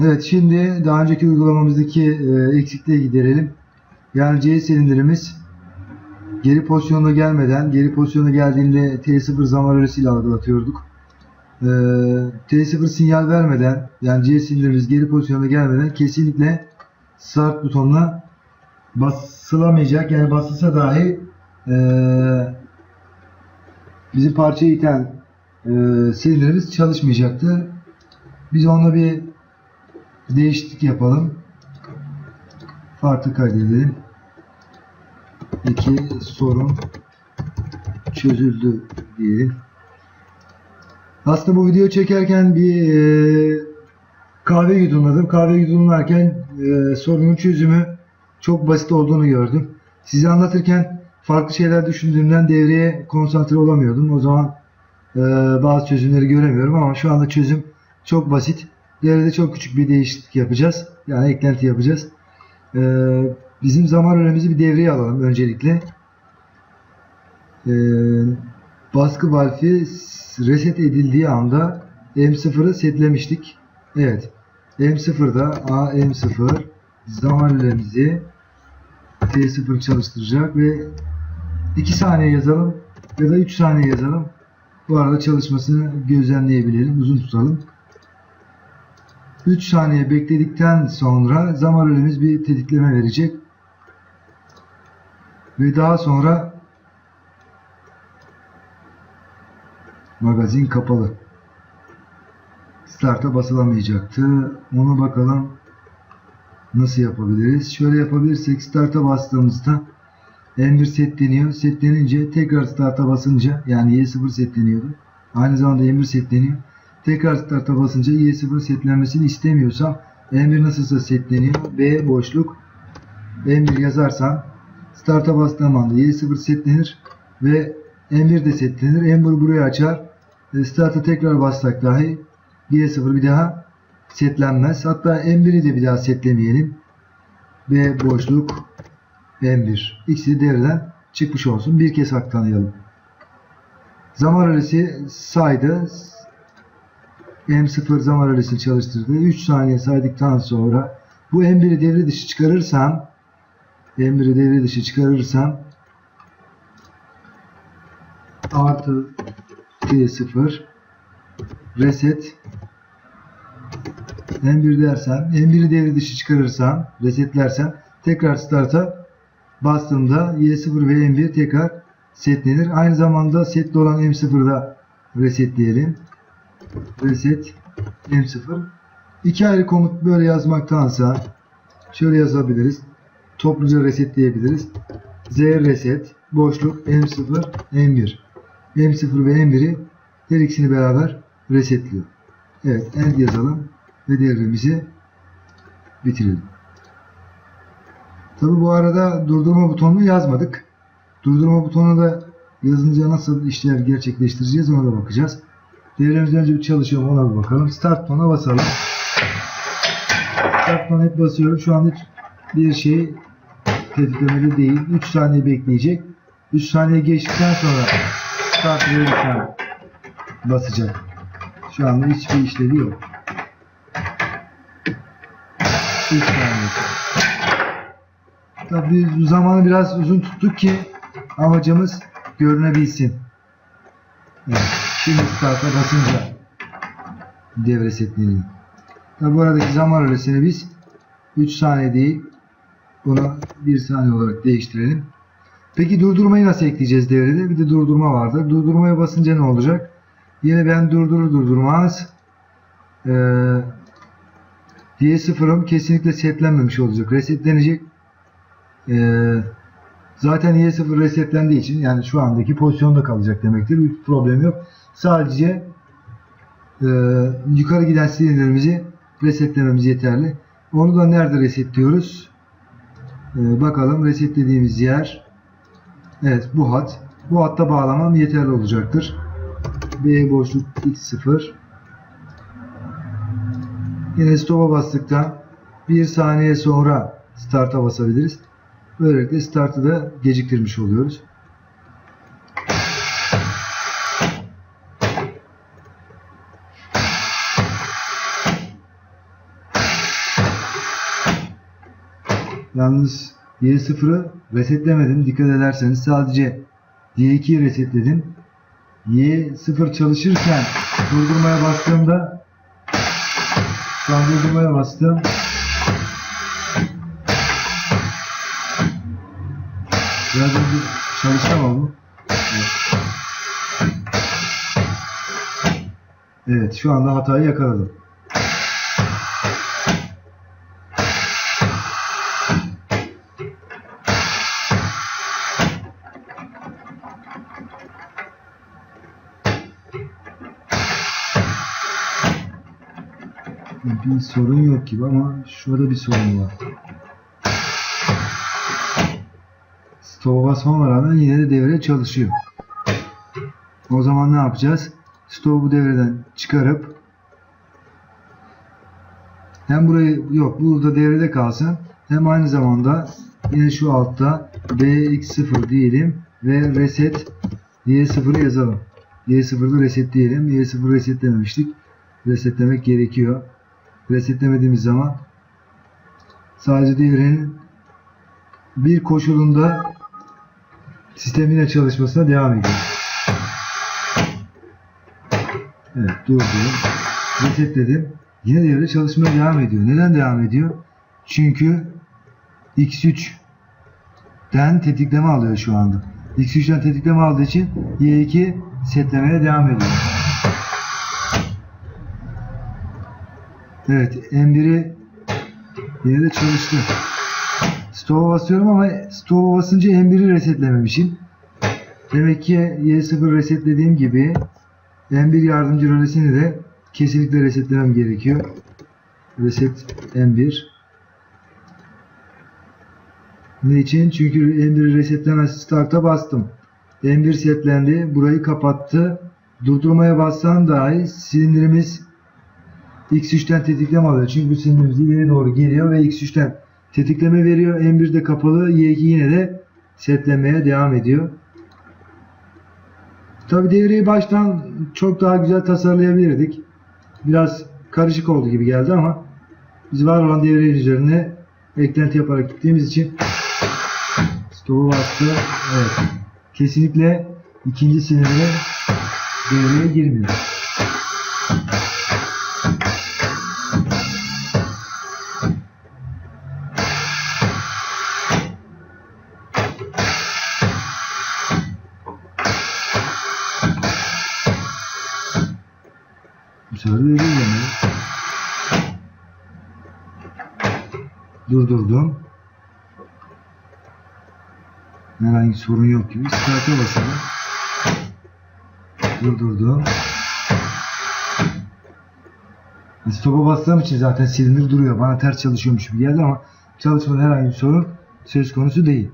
Evet şimdi daha önceki uygulamamızdaki e, eksikliği giderelim. Yani C silindirimiz geri pozisyona gelmeden geri pozisyona geldiğinde T0 zaman öğresiyle algılatıyorduk. E, T0 sinyal vermeden yani C silindirimiz geri pozisyona gelmeden kesinlikle start butonuna basılamayacak. Yani basılsa dahi e, bizi parçayı iten e, çalışmayacaktı. Biz onunla bir değişiklik yapalım. Farklı kaydedelim. İki sorun çözüldü diyelim. Aslında bu video çekerken bir e, kahve yudumladım. Kahve yudumlarken e, sorunun çözümü çok basit olduğunu gördüm. Size anlatırken farklı şeyler düşündüğümden devreye konsantre olamıyordum. O zaman e, bazı çözümleri göremiyorum ama şu anda çözüm çok basit. Devrede çok küçük bir değişiklik yapacağız. Yani eklenti yapacağız. E, bizim zaman öğrenimizi bir devreye alalım öncelikle. E, baskı valfi reset edildiği anda M0'ı setlemiştik. Evet. M0'da A M0 zaman öğrenimizi T0 çalıştıracak ve 2 saniye yazalım ya da 3 saniye yazalım. Bu arada çalışmasını gözlemleyebilelim. Uzun tutalım. 3 saniye bekledikten sonra zaman öğrenimiz bir tetikleme verecek. Ve daha sonra magazin kapalı. Start'a basılamayacaktı. Ona bakalım nasıl yapabiliriz. Şöyle yapabilirsek start'a bastığımızda M1 setleniyor. Setlenince tekrar start'a basınca yani Y0 setleniyordu. Aynı zamanda M1 setleniyor. Tekrar start'a basınca Y0 setlenmesini istemiyorsam M1 nasılsa setleniyor. B boşluk M1 yazarsam start'a bastığım anda Y0 setlenir ve M1 de setlenir. M1 burayı açar. E, Start'a tekrar bassak dahi Y0 bir daha setlenmez. Hatta M1'i de bir daha setlemeyelim. B boşluk M1. İkisi devreden çıkmış olsun. Bir kez hak tanıyalım. Zaman rölesi saydı. M0 zaman rölesi çalıştırdı. 3 saniye saydıktan sonra bu M1'i devre dışı çıkarırsam M1'i devre dışı çıkarırsam artı T0 reset M1 dersem M1'i devre dışı çıkarırsam resetlersem tekrar start'a bastığımda Y0 ve M1 tekrar setlenir. Aynı zamanda setli olan M0'da resetleyelim. Reset M0 İki ayrı komut böyle yazmaktansa şöyle yazabiliriz. Topluca resetleyebiliriz. Z reset boşluk M0 M1 M0 ve M1'i her ikisini beraber resetliyor. Evet end yazalım ve devremizi bitirelim. Tabi bu arada durdurma butonunu yazmadık. Durdurma butonu da yazınca nasıl işler gerçekleştireceğiz ona da bakacağız. Devremiz önce bir çalışıyor ona bir bakalım. Start butonuna basalım. Start butonuna hep basıyorum. Şu anda hiç bir şey tetiklemede değil. 3 saniye bekleyecek. 3 saniye geçtikten sonra start verirken basacak. Şu anda hiçbir işlevi yok. 3 saniye. Tabii bu zamanı biraz uzun tuttuk ki amacımız görünebilsin. Evet, şimdi start'a basınca devre setleniyor. Tabi bu aradaki zaman öresini biz 3 saniye değil bunu 1 saniye olarak değiştirelim. Peki durdurmayı nasıl ekleyeceğiz devrede? Bir de durdurma vardır. Durdurmaya basınca ne olacak? Yine ben durdurur durdurmaz ee, Y0'ım kesinlikle setlenmemiş olacak. Resetlenecek. Ee, zaten Y0 resetlendiği için yani şu andaki pozisyonda kalacak demektir. Bir problem yok. Sadece e, yukarı giden silindirimizi resetlememiz yeterli. Onu da nerede resetliyoruz? Ee, bakalım resetlediğimiz yer evet bu hat. Bu hatta bağlamam yeterli olacaktır. B boşluk X0 Yine stop'a bastıktan 1 saniye sonra start'a basabiliriz. Böylelikle startı da geciktirmiş oluyoruz. Yalnız Y0'ı resetlemedim. Dikkat ederseniz sadece Y2'yi resetledim. Y0 çalışırken durdurmaya bastığımda şu an durdurmaya bastım. Biraz önce çalıştı ama bu. Evet. Evet şu anda hatayı yakaladım. Bir sorun yok gibi ama şurada bir sorun var. Stop'a basmama rağmen yine de devre çalışıyor. O zaman ne yapacağız? Stop'u devreden çıkarıp hem burayı yok burada devrede kalsın hem aynı zamanda yine şu altta BX0 diyelim ve reset Y0'ı yazalım. Y0'da reset diyelim. Y0 resetlememiştik. Resetlemek gerekiyor. Resetlemediğimiz zaman sadece devrenin bir koşulunda sistemin çalışmasına devam ediyor. Evet durdu. Resetledim. Yine devre çalışmaya devam ediyor. Neden devam ediyor? Çünkü X3'ten tetikleme alıyor şu anda. X3'ten tetikleme aldığı için Y2 setlemeye devam ediyor. Evet M1'i yine de çalıştı. Stop'a basıyorum ama stop'a basınca M1'i resetlememişim. Demek ki Y0 resetlediğim gibi M1 yardımcı rölesini de kesinlikle resetlemem gerekiyor. Reset M1. Ne için? Çünkü M1'i resetlemez start'a bastım. M1 setlendi. Burayı kapattı. Durdurmaya bassan dahi silindirimiz X3'ten tetikleme alıyor. Çünkü bu silindirimiz ileri doğru geliyor ve X3'ten tetikleme veriyor. M1 de kapalı. Y2 yine de setlemeye devam ediyor. Tabi devreyi baştan çok daha güzel tasarlayabilirdik. Biraz karışık oldu gibi geldi ama biz var olan devrenin üzerine eklenti yaparak gittiğimiz için stopu bastı. Evet. Kesinlikle ikinci sinirle devreye girmiyor. Durdurdum. Herhangi sorun yok gibi. Start'a basalım. Durdurdum. Stop'a bastığım için zaten silindir duruyor. Bana ters çalışıyormuş gibi geldi ama çalışmada herhangi bir sorun söz konusu değil.